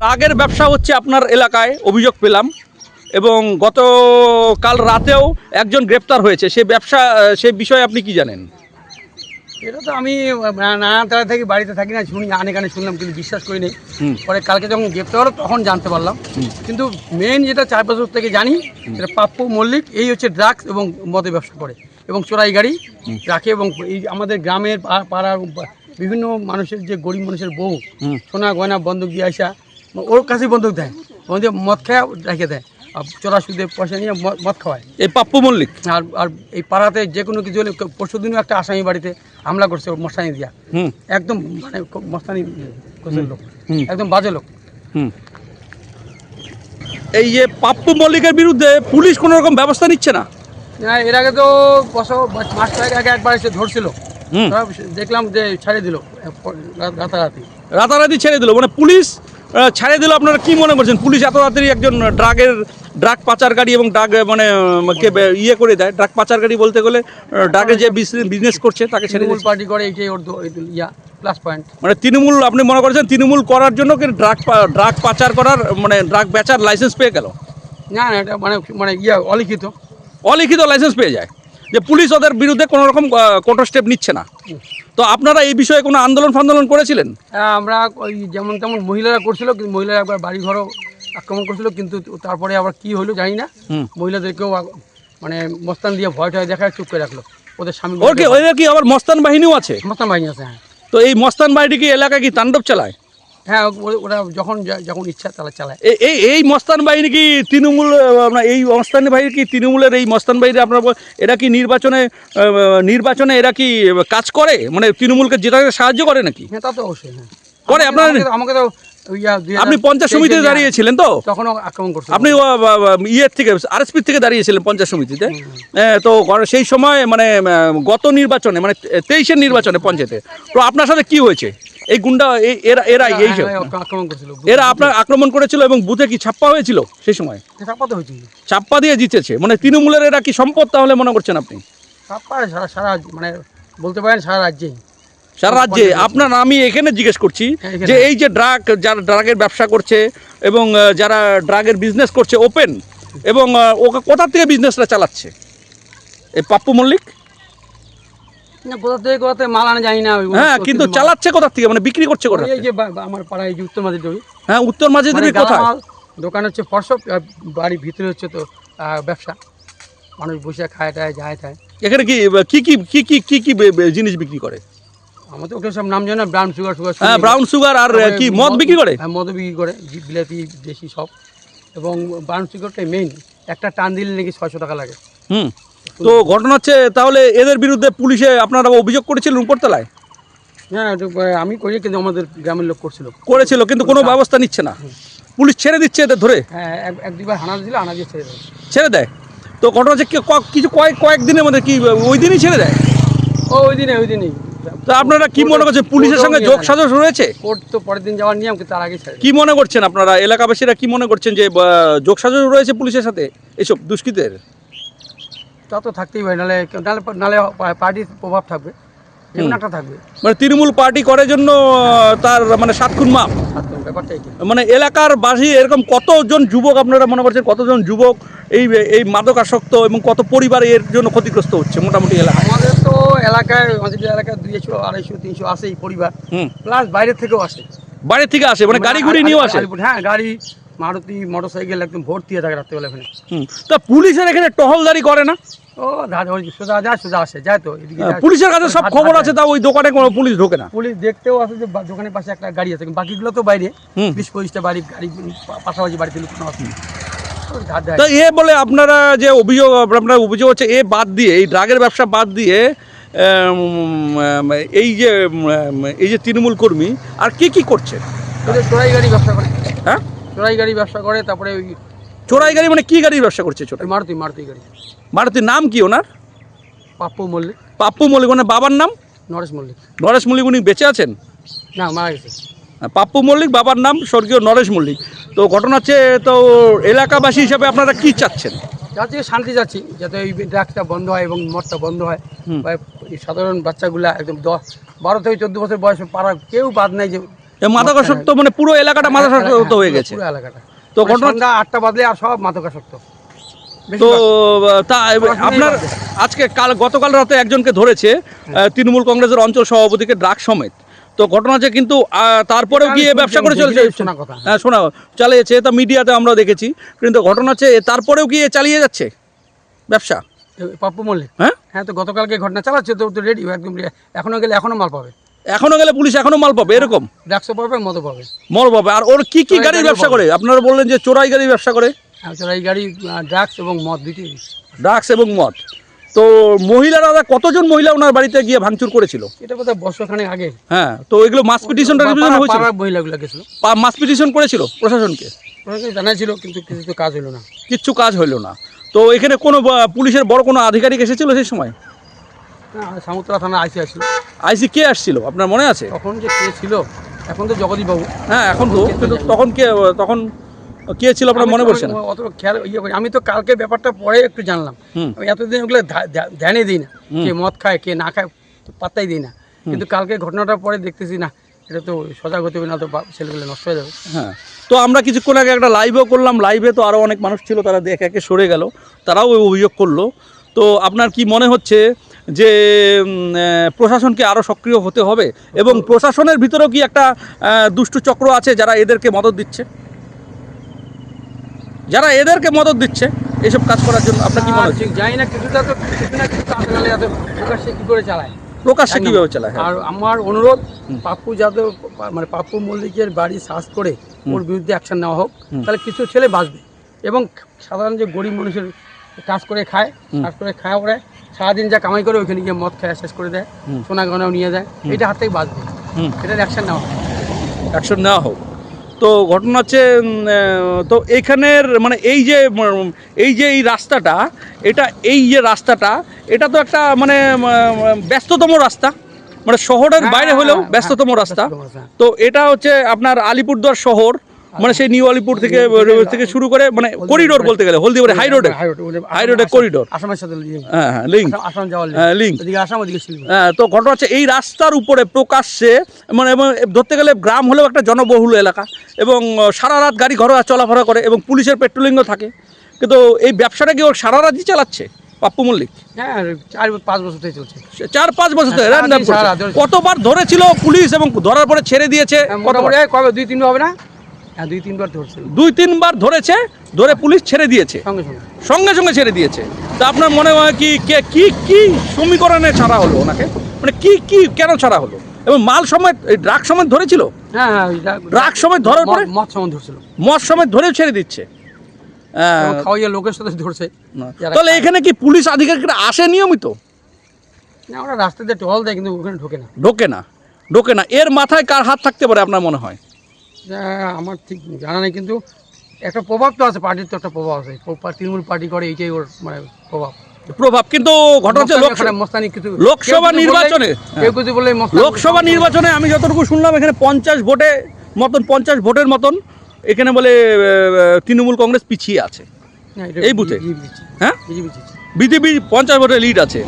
আগের ব্যবসা হচ্ছে আপনার এলাকায় অভিযোগ পেলাম এবং গত কাল রাতেও একজন গ্রেপ্তার হয়েছে। সে ব্যবসা সে বিষয়ে আপনি কি জানেন? এটা তো আমি নানা তালা থেকে বাড়িতে থাকি না শুনি আনে কানে শুনলাম কিন্তু বিশ্বাস করি নি পরে কালকে যখন গ্রেপ্তার হলো তখন জানতে পারলাম। কিন্তু মেন যেটা চার বছর থেকে জানি এটা পাপ্পু মল্লিক এই হচ্ছে ড্রাগস এবং মদের ব্যবসা করে। এবং চোরাই গাড়ি রাখে এবং এই আমাদের গ্রামের পা- পাড়ার বিভিন্ন মানুষের যে গরিব মানুষের বউ সোনা গয়না বন্দুক দিয়ে আসা ওর কাছেই বন্দুক দেয়। বন্দুক মদ খায় রেখে দেয়। আর চোরা সুদে পয়সা নিয়ে মদ- খাওয়ায়। এই পাপ্পু মল্লিক? আর আর এই পাড়াতে যে কোনো কিছু হলে পরশু দিনও একটা আসামি বাড়িতে হামলা করছে ওর মশানি দিয়া। হুম। একদম মানে মস্তানি লোক। একদম বাজে লোক। হুম। এই যে পাপ্পু মল্লিকের বিরুদ্ধে পুলিশ কোনো রকম ব্যবস্থা নিচ্ছে না? হ্যাঁ, এর আগে তো বছর মাস ছয়েক আগে একবার এসে ধরছিল। দেখলাম যে ছেড়ে দিল রাতারাতি। রাতারাতি ছেড়ে দিল মানে পুলিশ আহ, ছেড়ে দিল আপনারা কি মনে করছেন? পুলিশ এত তাড়াতাড়ি একজন ড্রাগের ড্রাগ পাচারকারী এবং ড্রাগ মানে কে ইয়ে করে দেয় ড্রাগ পাচারকারী বলতে গেলে ড্রাগে যে বিজনেস করছে তাকে ছেড়ে তৃণমূল দিচ্ছে পার্টি করে এইটাই ওর ইয়া প্লাস পয়েন্ট মানে তৃণমূল আপনি মনে করছেন তৃণমূল করার জন্য কি ড্রাগ ড্রাগ পাচার করার মানে ড্রাগ বেচার লাইসেন্স পেয়ে গেল? না না এটা মানে মানে ইয়া অলিখিত। অলিখিত লাইসেন্স পেয়ে যায়। যে পুলিশ ওদের বিরুদ্ধে কোনো রকম কোনো স্টেপ নিচ্ছে না। তো আপনারা এই বিষয়ে কোনো আন্দোলন ফান্দোলন করেছিলেন? হ্যাঁ, আমরা ওই যেমন তেমন মহিলারা করছিল কিন্তু মহিলারা একবার বাড়ি ঘরও আক্রমণ করছিল কিন্তু তারপরে আবার কি হলো জানি না। হুম। মহিলাদেরকেও মানে মস্তান দিয়ে ভয় টয় দেখায় চুপ করে রাখল। ওদের স্বামী ওর কি ওদের কি আবার মস্তান বাহিনীও আছে? মস্তান বাহিনী আছে হ্যাঁ। তো এই মস্তান বাহিনী কি এলাকায় কি তাণ্ডব চালায়? হ্যাঁ ওরা যখন যখন ইচ্ছা তারা চালায়। এ- এই এই মস্তান বাহিনী কি তৃণমূল এই মস্তান বাহিনী কি তৃণমূলের এই মস্তান বাহিনী আপনার এরা কি নির্বাচনে নির্বাচনে এরা কি কাজ করে? মানে তৃণমূলকে জেতাতে সাহায্য করে নাকি? হ্যাঁ তা তো অবশ্যই হ্যাঁ। করে আপনার- আমাকে তো- আপনি পঞ্চায়েত সমিতিতে দাঁড়িয়েছিলেন তো? আক্রমণ করছিল আপনি ইয়ের থেকে আরএসপি থেকে দাঁড়িয়েছিলেন পঞ্চায়েত সমিতিতে? এ, তো সেই সময় মানে গত নির্বাচনে মানে তেইশের নির্বাচনে পঞ্চায়েতে। তো আপনার সাথে কি হয়েছে? এই গুন্ডা এরা এরা এই আক্রমণ করছিল। এরা আপনার আক্রমণ করেছিল এবং বুথে কি ছাপ্পা হয়েছিল সেই সময়? চাপ্পা দিয়ে জিতেছে। মানে তৃণমূলের এরা কি সম্পদ তাহলে মনে করছেন আপনি? চাপা সারা সারা মানে বলতে পারেন সারা রাজ্যেই। সারা রাজ্যে। আপনার আমি এখানে জিজ্ঞেস করছি হ্যাঁ, যে এই যে ড্রাগ যারা ড্রাগের ব্যবসা করছে এবং যারা ড্রাগের বিজনেস করছে ওপেন এবং ও কোথা থেকে বিজনেসটা চালাচ্ছে? এই পাপ্পু মল্লিক না কোথা থেকে কোথা থেকে মাল আনা জানি না ওই- হ্যাঁ কিন্তু মাল- চালাচ্ছে কোথা থেকে? মানে বিক্রি করছে এই যে আমার পাড়ায় যে উত্তর মাঝে হ্যাঁ উত্তর মাঝে মানে কোথায়? দোকান হচ্ছে ফরসব বাড়ির ভিতরে হচ্ছে তো ব্যবসা। মানুষ বসে খায় টায় যায় টায়। এখানে কি কি কি কি কি কি কি বে- বে- জিনিস বিক্রি করে? আমাদের ওকে সব নাম জানো ব্রাউন সুগার সুগার হ্যাঁ ব্রাউন সুগার আর কি মদ বিক্রি করে? হ্যাঁ মদ বিক্রি করে বিলাতি দেশি সব। এবং ব্রাউন সুগারটাই মেইন একটা টান দিলে নাকি ছয়শো টাকা লাগে। হুম। তো ঘটনা হচ্ছে তাহলে এদের বিরুদ্ধে পুলিশে আপনারা অভিযোগ করেছিলেন উপরতলায় হ্যাঁ আমি করি কিন্তু আমাদের গ্রামের লোক করছিল। করেছিল কিন্তু কোনো ব্যবস্থা নিচ্ছে না। পুলিশ ছেড়ে দিচ্ছে এদের ধরে? হ্যাঁ এক- এক হানা দিল হানা দিয়ে ছেড়ে দেয়। তো ঘটনা হচ্ছে কিছু কয়েক কয়েকদিনের মধ্যে কি ওই দিনই ছেড়ে দেয়? ও ওই দিনে ওই দিনই। তো আপনারা কি মনে করছেন পুলিশের সঙ্গে যোগ সাজস রয়েছে? কোর্ট তো পরের দিন যাওয়ার নিয়ম তার আগে কি মনে করছেন আপনারা এলাকাবাসীরা কি মনে করছেন যে যোগ সাজস রয়েছে পুলিশের সাথে এসব দুষ্কৃতের? তা তো থাকতেই হয় নাহলে নাহলে নাহলে পার্টির প্রভাব থাকবে একটা থাকবে। মানে তৃণমূল পার্টি করার জন্য তার মানে সাত খুন মাপ মানে এলাকার বাসী এরকম কতজন যুবক আপনারা মনে করছেন কতজন যুবক এই এই মাদকাসক্ত এবং কত পরিবার এর জন্য ক্ষতিগ্রস্ত হচ্ছে মোটামুটি এলাকা আমাদের তো এলাকায় আমাদের এলাকায় দুইশো আড়াইশো তিনশো আসেই পরিবার। প্লাস বাইরের থেকেও আসে। বাইরে থেকে আসে মানে গাড়ি ঘুড়ি নিয়েও আসে? হ্যাঁ গাড়ি মারুতি মোটর সাইকেল একদম ভর্তি হয়ে থাকে রাত্রেবেলা এখানে। হুম। তা পুলিশের এখানে টহলদারি করে না? ও দাদা ওই সোজা যায় সোজা আসে যায় তো এদিকে হ্যাঁ, পুলিশের কাছে সব খবর আছে তা ওই দোকানে কোনো পুলিশ ঢোকে না? পুলিশ দেখতেও আসে যে দোকানের পাশে একটা গাড়ি আছে বাকিগুলো তো বাইরে। বিশ পঁচিশটা বাড়ি গাড়ি পাশাপাশি বাড়িতে লুকানো আছে। তা এ বলে আপনারা যে অভিযোগ আপনার অভিযোগ হচ্ছে এ বাদ দিয়ে এই ড্রাগের ব্যবসা বাদ দিয়ে এই যে এই যে তৃণমূল কর্মী আর কি কি করছে? চোরাই গাড়ি ব্যবসা করে। হ্যাঁ? চোরাই গাড়ি ব্যবসা করে তারপরে ওই চোরাই গাড়ি মানে কি গাড়ির ব্যবসা করছে ওই মারুতি মারুতি গাড়ি। মারুতির নাম কি ওনার? পাপ্পু মল্লিক। পাপ্পু মল্লিক ওনার বাবার নাম? নরেশ মল্লিক। নরেশ মল্লিক উনি বেঁচে আছেন? না মারা গেছে। পাপ্পু মল্লিক বাবার নাম স্বর্গীয় নরেশ মল্লিক। তো ঘটনা হচ্ছে তো এলাকাবাসী হিসাবে আপনারা কি চাচ্ছেন? যাচ্ছি শান্তি যাচ্ছি যাতে ওই ড্রাগসটা বন্ধ হয় এবং মদটা বন্ধ হয়। বা এই সাধারণ বাচ্চাগুলা একদম দশ বারো থেকে চোদ্দ বছর বয়সে পাড়া কেউ বাদ নাই যে মাদকাসক্ত মানে পুরো এলাকাটা মাদকাসক্ত হয়ে গেছে। এলাকাটা। তো তো ঘটনা- আটটা বাজলে আর সব মাদকাসক্ত। তো। তা আপনার আজকে কাল গতকাল রাতে একজনকে ধরেছে তৃণমূল কংগ্রেসের অঞ্চল সভাপতিকে ড্রাগ সমেত। তো ঘটনা হচ্ছে কিন্তু তারপরেও গিয়ে ব্যবসা করে চলেছে শোনা কথা। হ্যাঁ শোনা চালিয়েছে তা মিডিয়াতে আমরা দেখেছি। কিন্তু ঘটনা হচ্ছে তারপরেও গিয়ে চালিয়ে যাচ্ছে ব্যবসা? পাপ্পু মল্লিক। হ্যাঁ? হ্যাঁ তো গতকালকে ঘটনা চালাচ্ছে তো রেডি একদম ready। এখনও গেলে এখনও মাল পাবে। এখনও গেলে পুলিশ এখনও মাল পাবে এরকম? পাবে পাবে। মল পাবে। আর ওর কি কি গাড়ির ব্যবসা করে? আপনারা বললেন যে চোরাই গাড়ির ব্যবসা করে। গাড়ি ড্রাগস এবং মদ দুইটি ড্রাগস এবং মদ। তো মহিলারা কতজন মহিলা ওনার বাড়িতে গিয়ে ভাঙচুর করেছিল? এটা বোধহয় বছরখানেক আগে? হ্যাঁ তো এগুলো মাস পিটিশন পাড়া- হয়েছিল? মহিলাগুলো গেছিল। মাস পিটিশন করেছিল প্রশাসনকে? জানাইছিল কিন্তু কিছু কাজ হলো না। কিচ্ছু কাজ হইল না। তো এখানে কোনো পুলিশের বড় কোনো আধিকারিক এসেছিল সেই সময়? হ্যাঁ, সামুত্রা থানা আইসি আসছিল আইসি কে আসছিল? আপনার মনে আছে? তখন যে কে ছিল এখন তো জগদীপ বাবু হ্যাঁ এখন তো। কিন্তু তখন কে তখন কে ছিল আপনার মনে পড়ছে না? অত খেয়াল ইয়ে করি আমি তো কালকে ব্যাপারটা পরে একটু জানলাম। আমি এতদিন ওগুলো ধ্যানে দিই না। কে মদ খায় কে না খায় পাত্তাই দিই না। কিন্তু কালকে ঘটনাটা পরে দেখতেছি না এটা তো সজাগ হতে হবে না তো ছেলেগুলো নষ্ট হয়ে যাবে। হ্যাঁ। তো আমরা কিছুক্ষণ আগে একটা লাইভও করলাম। লাইভে তো আরও অনেক মানুষ ছিল তারা দেখে একে সরে গেল। তারাও অভিযোগ করল। তো আপনার কি মনে হচ্ছে যে প্রশাসনকে আরও সক্রিয় হতে হবে এবং প্রশাসনের ভিতরেও কি একটা দুষ্টু চক্র আছে যারা এদেরকে মদত দিচ্ছে? যারা এদেরকে মদত দিচ্ছে এসব কাজ করার জন্য আপনার কি মনে হচ্ছে জানি না কিছুটা তো কিছু না কিছু প্রকাশ্যে কি করে চালায়? প্রকাশ্যে কীভাবে চালায় হ্যাঁ। আর আমার অনুরোধ পাপ্পু যাদব মানে পাপ্পু মল্লিকের বাড়ি সার্চ করে ওর বিরুদ্ধে অ্যাকশন নেওয়া হোক তাহলে কিছু ছেলে বাঁচবে। এবং সাধারণ যে গরিব মানুষের কাজ করে খায় কাজ করে খায় ওরা সারাদিন যা কামাই করে ওইখানে গিয়ে মদ খায় শেষ করে দেয় সোনা গয়নাও নিয়ে যায় এটা হাত থেকে বাঁচবে। এটার অ্যাকশন নেওয়া হোক। অ্যাকশন নেওয়া হোক। তো ঘটনা হচ্ছে তো এইখানের মানে এই যে এই যে এই রাস্তাটা এটা এই যে রাস্তাটা এটা তো একটা মানে ব্যস্ততম রাস্তা। মানে শহরের হ্যাঁ, বাইরে হলেও হ্যাঁ, হ্যাঁ, ব্যস্ততম রাস্তা। তো এটা হচ্ছে আপনার আলিপুরদুয়ার শহর। মানে সেই নিউ আলিপুর থেকে থেকে শুরু করে মানে করিডোর বলতে গেলে হলদিবাড়ি হাই রোডে। High road corridor. আসামের সাথে হ্যাঁ হ্যাঁ লিঙ্ক আসাম- আসাম যাওয়ার হ্যাঁ, লিঙ্ক আসাম ওদিকে হ্যাঁ, তো ঘটনা হচ্ছে এই রাস্তার উপরে প্রকাশ্যে মানে এবং ধরতে গেলে গ্রাম হলেও একটা জনবহুল এলাকা এবং সারা রাত গাড়ি ঘরে চলাফেরা করে এবং পুলিশের পেট্রোলিংও থাকে। কিন্তু এই ব্যবসাটা কি ওর সারা রাতই চালাচ্ছে পাপ্পু মল্লিক? হ্যাঁ চার পাঁচ বছর থেকে চলছে। চার পাঁচ বছর ধরে কতবার ধরেছিল পুলিশ এবং ধরার পরে ছেড়ে দিয়েছে? হ্যাঁ, কতবার? কবে দুই তিন হবে না? হ্যাঁ দুই তিনবার ধরছিল দুই তিনবার ধরেছে ধরে পুলিশ ছেড়ে দিয়েছে। সঙ্গে সঙ্গে। সঙ্গে সঙ্গে ছেড়ে দিয়েছে। তা আপনার মনে হয় কি কে কি কি সমীকরণে ছাড়া হলো ওনাকে? মানে কি কি কেন ছাড়া হলো? এবং মাল এই ড্রাগ সমেত ধরেছিল? হ্যাঁ হ্যাঁ ড্রাগ সময় ধরার পরে? মদ- সময় ধরছিল। মদ সমেত ধরেও ছেড়ে দিচ্ছে। হ্যাঁ, খাওয়াইয়া লোকের সাথে ধরছে। তাহলে এখানে কি পুলিশ আধিকারিকরা আসে নিয়মিত? না ওরা রাস্তাতে টহল দেয় কিন্তু ওখানে ঢোকে না। ঢোকে না। ঢোকে না। এর মাথায় কার হাত থাকতে পারে আপনার মনে হয়? আমার ঠিক জানা নেই কিন্তু একটা প্রভাব তো আছে পার্টির তো একটা প্রভাব আছে। তৃণমূল পার্টি করে এইটাই ওর মানে প্রভাব। প্রভাব কিন্তু ঘটনা হচ্ছে লোকসভা নির্বাচনে, কেউ লোকসভা নির্বাচনে আমি যতটুকু শুনলাম এখানে পঞ্চাশ ভোটে মতন পঞ্চাশ ভোটের মতন এখানে বলে তৃণমূল কংগ্রেস পিছিয়ে আছে। এই বুথে? হ্যাঁ? বিজেপি বিজেপি পঞ্চাশ ভোটে লিড আছে।